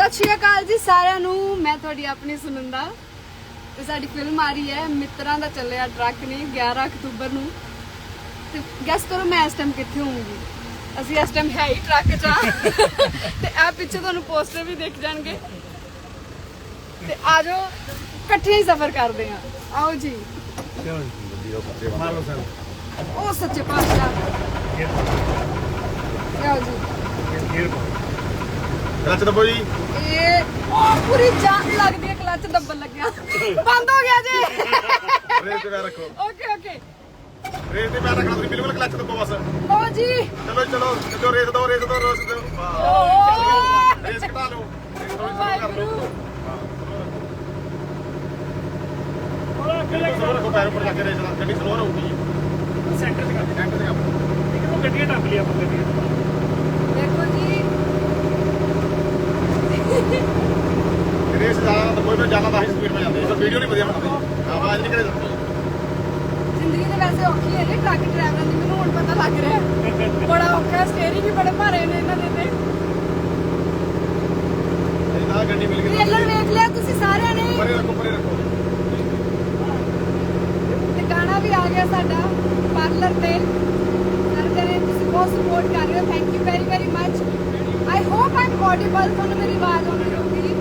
ਸਤਿ ਸ਼੍ਰੀ ਅਕਾਲ ਜੀ ਸਾਰਿਆਂ ਨੂੰ। ਮੈਂ ਤੁਹਾਡੀ ਆਪਣੀ ਸੁਨੰਦਾ। ਤੇ ਸਾਡੀ ਫਿਲਮ ਆ ਰਹੀ ਹੈ ਮਿੱਤਰਾਂ ਦਾ ਚੱਲਿਆ ਟਰੱਕ ਨਹੀਂ 11 ਅਕਤੂਬਰ ਨੂੰ। ਤੇ ਗੈਸ ਕਰੋ ਮੈਂ ਇਸ ਟਾਈਮ ਕਿੱਥੇ ਹੋਊਂਗੀ? ਅਸੀਂ ਇਸ ਟਾਈਮ ਹੈ ਹੀ ਟਰੱਕ 'ਚ ਆ। ਤੇ ਆ ਪਿੱਛੇ ਤੁਹਾਨੂੰ ਪੋਸਟਰ ਵੀ ਦਿਖ ਜਾਣਗੇ। ਤੇ ਆ ਜਾਓ ਇਕੱਠੇ ਹੀ ਸਫ਼ਰ ਕਰਦੇ ਆ ਆਓ ਜੀ। ਉਹ ਸੱਚੇ ਪਾਤਸ਼ਾਹ। ਆਓ ਜੀ। ਕਲਚ ਦਬੋ ਜੀ। ਇਹ ਉਹ ਪੂਰੀ ਜਾਨ ਲੱਗਦੀ ਹੈ ਕਲੱਚ ਦੱਬਣ ਲੱਗਿਆ। ਬੰਦ ਹੋ ਗਿਆ ਜੀ। ਰੇਸ ਤੇ ਪੈਰ ਰੱਖੋ। Okay okay. ਰੇਸ ਤੇ ਪੈਰ ਰੱਖਣਾ ਤੁਸੀਂ ਬਿਲਕੁਲ ਕਲਚ ਦਬੋ ਬਸ। ਲਓ ਜੀ। ਚਲੋ ਚਲੋ ਜਦੋਂ ਰੇਸ ਦੋ ਰੇਸ ਦੋ ਰੇਸ ਦੋ। ਵਾਹ। ਓ ਰੇਸ ਘਟਾ ਲਓ। ਥੋੜੀ ਸਲੋ ਕਰ ਲਓ। ਪੈਰ ਉੱਪਰ ਲੱਗ ਕੇ ਰੇਸ ਨਾਲ ਗੱਡੀ ਸਲੋ ਰਹੂਗੀ ਸੈਂਟਰ ਤੇ ਕਰ ਸੈਂਟਰ ਤੇ ਕਰ ਗੱਡੀਆਂ ਟੱਪ ਲਿਆ ਆਪਾਂ ਗੱਡੀਆਂ ਦੇਖੋ ਜੀ ਰੇਸ ਜ਼ਿਆਦਾ ਤਾਂ ਕੋਈ ਨਾ ਜ਼ਿਆਦਾ ਤਾਂ ਹੀ ਸਪੀਡ ਮੈਂ ਜਾਂਦੇ ਇਸ ਵੀਡੀਓ ਨਹੀਂ ਵਧੀਆ ਬਣਦੀ ਆਵਾਜ਼ ਨਹੀਂ ਕਰੇ ਜਾਂਦੀ ਜ਼ਿੰਦਗੀ ਦੇ ਵੈਸੇ ਔਖੀ ਹੈ ਜੀ ਟਰੱਕ ਡਰਾਈਵਰਾਂ ਦੀ ਮੈਨੂੰ ਹੁਣ ਪਤਾ ਲੱਗ ਰਿਹਾ। ਬੜਾ ਔਖਾ ਸਟੀਅਰਿੰਗ ਵੀ ਬੜੇ ਭਾਰੇ ਨੇ ਇਹਨਾਂ ਦੇ ਤੇ। ਇਹ ਗੱਡੀ ਮਿਲ ਗਈ। ਟ੍ਰੇਲਰ ਵੇਖ ਲਿਆ ਤੁਸੀਂ ਸਾਰਿਆਂ ਨੇ। ਪਰੇ ਰੱਖੋ ਪਰੇ ਰੱਖੋ। ਤੇ ਗਾਣਾ ਵੀ ਆ ਗਿਆ ਸਾਡਾ ਪਾਰਲਰ ਤੇ। ਸਾਰੇ ਜਣੇ ਤੁਸੀਂ ਬਹੁਤ ਸਪੋਰਟ ਕਰ ਰਹੇ ਹੋ thank you very very much I hope am audible ਤੁਹਾਨੂੰ ਮੇਰੀ ਆਵਾਜ਼ ਆਉਂਦੀ ਹੋਊਗੀ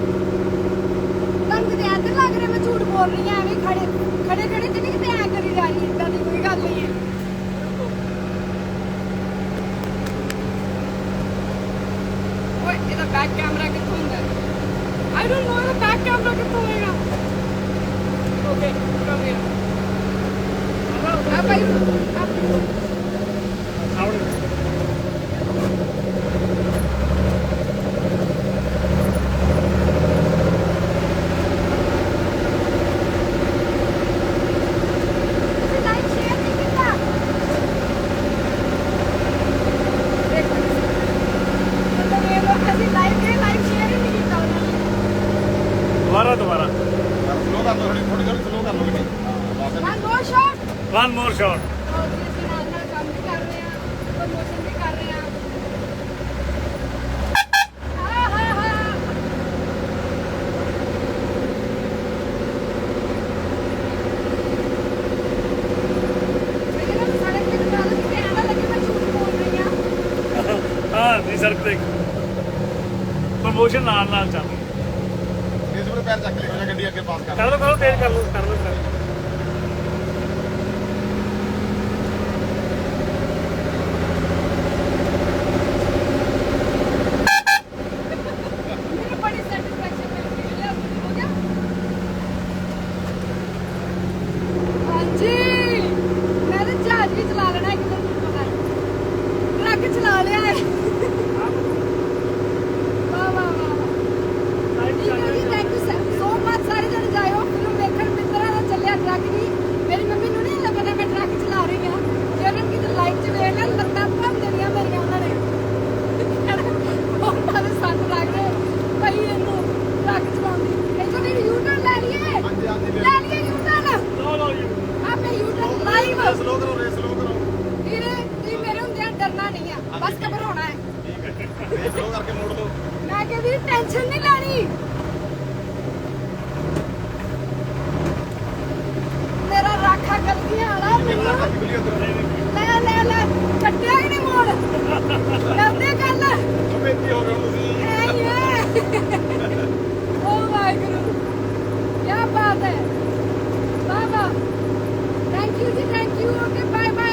ਤੁਹਾਨੂੰ ਕਿਤੇ ਐਂ ਤਾਂ ਲੱਗ ਰਿਹਾ ਮੈਂ ਝੂਠ ਬੋਲ ਰਹੀ ਹਾਂ ਐਵੇਂ ਖੜੇ ਖੜੇ ਖੜੇ ਤੇ ਨਹੀਂ ਕਿਤੇ ਐਂ ਕਰੀ ਜਾ ਰਹੀ ਇਦਾਂ ਦੀ ਕੋਈ ਗੱਲ ਨਹੀਂ ਹੈ ਓਏ ਇਹਦਾ ਬੈਕ ਕੈਮਰਾ ਕਿੱਥੋਂ ਹੁੰਦਾ ਭਾਈ ਆ ਸਾਹਮਣੇ ਤੁਸੀਂ ਲਾਈਕ ਸ਼ੇਅਰ ਨਹੀਂ ਕੀਤਾ ਦੇਖੋ ਜਦੋਂ ਇਹ ਲੋਕ ਅਸੀਂ ਲਾਈਕ ਇਹ ਲਾਈਕ ਸ਼ੇਅਰ ਹੀ ਨਹੀਂ ਕੀਤਾ ਉਹਨਾਂ ਨੇ ਦੁਬਾਰਾ ਦੁਬਾਰਾ ਸਲੋ ਕਰ ਲਓ ਥੋੜੀ ਥੋੜੀ ਥੋੜੀ ਸਲੋ ਕਰ ਲਓ ਗੱਡੀ ਬਸ one more shot one more shot ਅਸੀਂ ਨਾਲ ਨਾਲ ਕੰਮ ਵੀ ਕਰ ਰਹੇ ਹਾਂ ਪ੍ਰਮੋਸ਼ਨ ਵੀ ਕਰ ਰਹੇ ਹਾਂ ਹਾਂ ਹਾਂ ਹਾਂ ਮੇਰੇ ਨਾਲ ਸੜਕ ਤੇ ਬਤਾ ਦੋ ਕਿ ਐਂ ਨਾ ਲੱਗੇ ਮੈਂ ਝੂਠ ਬੋਲ ਰਹੀ ਹਾਂ ਹਾਂ ਨਹੀਂ ਸੜਕ ਤੇ। ਪ੍ਰਮੋਸ਼ਨ ਨਾਲ ਨਾਲ ਚੱਲ। ਰਹੀ ਹੈ। ਇਸ ਉੱਪਰ ਪੈਰ ਚੱਕ ਲਿਓ ਜਾਂ ਗੱਡੀ ਅੱਗੇ ਪਾਸ ਕਰ। ਕਰ ਲਓ ਕਰੋ ਤੇਜ਼ ਕਰ ਲਓ ਕਰ ਲਓ ਕਰ ਲਓ। ਮੈਨੂੰ ਬੜੀ ਸੈਟੀਸਫੈਕਸ਼ਨ ਮਿਲਦੀ ਹੈ ਹੋ ਗਿਆ ਹਾਂਜੀ ਮੈਂ ਤਾਂ ਜਹਾਜ਼ ਵੀ ਚਲਾ ਲੈਣਾ ਇੱਕ ਦਿਨ ਤੁਹਾਨੂੰ ਪਤਾ ਹੈ ਟਰੱਕ ਚਲਾ ਲਿਆ ਹੈ ਵਾਹ ਵਾਹ ਵਾਹ ਵਾਹ ਠੀਕ ਹੈ ਜੀ ਥੈਂਕ ਯੂ ਸੋ ਮਚ ਸਾਰੇ ਜਣੇ ਜਾਇਓ ਫਿਲਮ ਵੇਖਣ ਮਿੱਤਰਾਂ ਦਾ ਚੱਲਿਆ ਟਰੱਕ ਜੀ ਮੇਰੀ ਮੰਮੀ ਨੂੰ ਨਹੀਂ ਲੱਗਦਾ ਮੈਂ ਟਰੱਕ ਚਲਾ ਰਹੀ ਹਾਂ ਜੇ ਉਹਨਾਂ ਨੂੰ ਕਿਤੇ ਲਾਈਟ 'ਚ ਵੇਖ ਲਿਆ ਲੱਤਾਂ ਭੰਨ ਦੇਣੀਆਂ ਮੇਰੀਆਂ ਉਹਨਾਂ ਨੇ ਉਹਨਾਂ ਦੇ ਸੰਗ ਲੱਗ ਰਹੇ ਭਾਈ ਇਹਨੂੰ ਟਰੱਕ ਚਲਾਉਂਦੀ ਇੱਥੋਂ ਮੇਰੀ ਯੂ ਟਰਨ ਲੈ ਲਈਏ ਹਾਂਜੀ ਹਾਂਜੀ ਲੈ ਲਈਏ ਯੂ ਟਰਨ ਲਓ ਲਓ ਜੀ ਆਪੇ ਯੂ ਲਾਈਵ ਸਲੋ ਕਰੋ ਰੇਸ ਸਲੋ ਕਰੋ। ਵੀਰੇ ਤੁਸੀਂ ਮੇਰੇ ਹੁੰਦਿਆਂ ਡਰਨਾ ਨਹੀਂ ਆ। ਬਸ ਘਬਰਾਉਣਾ ਹੈ। ਰੇਸ ਸਲੋ ਕਰਕੇ ਮੋੜ ਲਓ ਮੈਂ ਕਹਿੰਦੀ ਟੈਨਸ਼ਨ ਨਹੀਂ ਲੈਣੀ। ਮੇਰਾ ਰਾਖਾ ਗਲਤੀਆਂ ਵਾਲਾ ਮੈਨੂੰ ਲੈ ਲੈ ਲੈ ਕੱਟਿਆ ਹੀ ਨਹੀਂ ਮੋੜ। ਕਰਦੇ ਗੱਲ। ਬੇਤੀ ਹੋ ਹੁਣ ਤੁਸੀਂ ਹੀ ਹੈ ਓ ਵਾਹਿਗੁਰੂ ਕੀ ਬਾਤ ਹੈ। ਬਾਬਾ ਥੈਂਕ ਯੂ ਜੀ ਥੈਂਕ ਯੂ ਓਕੇ